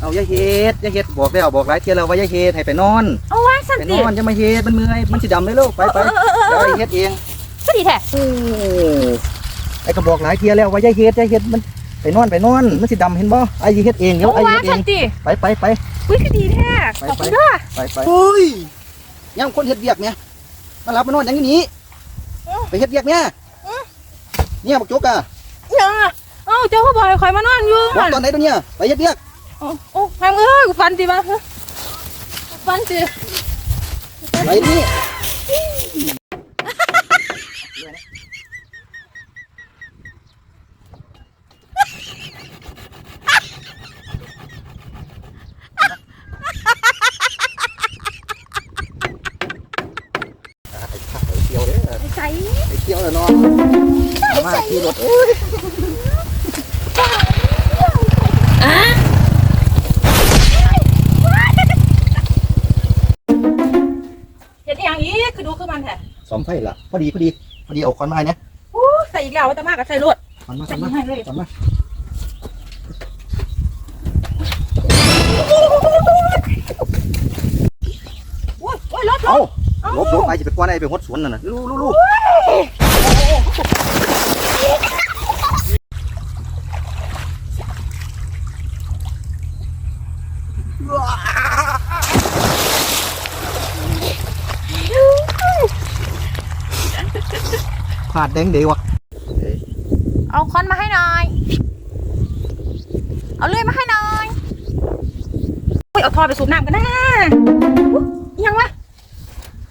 เอาอย่าเฮ็ดอย่าเฮ็ดบอกแล้วบอกหลายเที่ยแล้วว่าอย่าเฮ็ดให้ไปนอนเอาว่าสันไปนติอนจะมาเฮ็ดมันเมื่อยมันสิดำเลยลูกไปไปเดี๋ยวไอ้เฮ็ดเองก็ดีแท้โอ้ไอ้ก็บอกหลายเที่ยแล้วว่าอย่าเฮ็ดอย่าเฮ็ดมันไปนอนไปนอนมันสิดำเห็นบ่ไอ้สิเฮ็ดเองเดี๋ยวเอาไอ้ว่าเฮ็ดเอสันงติไปไปไป อุ้ยก็ดีแท้ไปขอบไป คุณเด้อไปไปโอ้ยยังคนเฮ็ดเวียกเนี่ยมารับมานอนอย่างนี้ ไปเฮ็ดเวียกเนี่ยเนี่ยบักจกอะยังอะเอ้าเจ้าก็บอกให้ข่อยมานอนอยู่บอกตอนไหนตัวเนี่ยไปเฮ็ดเวียก โอ้โอ้แมงเอ้ยกูฟันติมากูฟันติไปนี่ไปเที่ยวเด้อไปเที่ยวแล้วเนาะมาขี่รถ ดูคือมันแท้สอมไฟละพอดีพอดีพอดีเอาควันมาให้เนี่ยโอ้ใส่อีกแล้วว่าจะมากกับใส่รถควันมาคใส่วันอีมากให้เลยควันมาโอ้ยโอ้ยรถรเอาถลบลบไอ้จะไปกวนไอ้ไปหดสวนนั่นน่ะลูลูลู ขาดแดงเดียวะเอาค้อนมาให้หน่อย เอาเลื่อยมาให้หน่อยโอ้ยเอาทอไปสูบน้ำกันนะยังวะ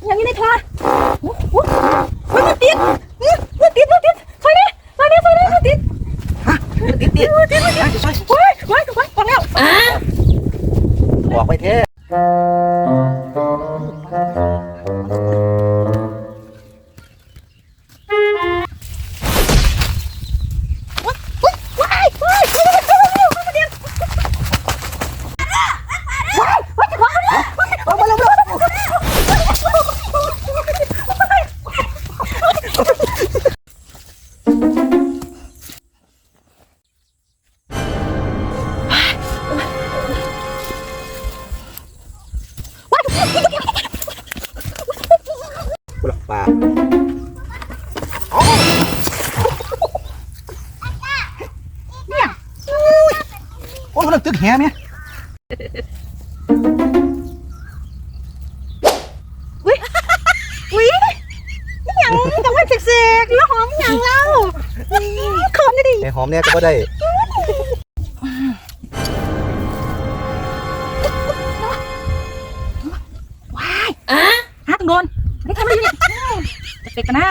ยังอยู่ในทอมันติดมันติดมันติดไฟนี่ไฟนี่ไฟนี่มันติดติดติดติดติดโอ้ยโอ้ยโอ้ยฟังแล้วบอกไปเท่ โอ้ยมันตึกแหไหมอุ้ยอิหยังจังหวะเสกๆแล้วหอมอิหยังเล่าขอนดิไอ้หอมเนี่ยก็บ่ได้ว้ายฮะต้องโดนนี่ทำอะไรอยู่เนี่ยจะเป็กกันนะ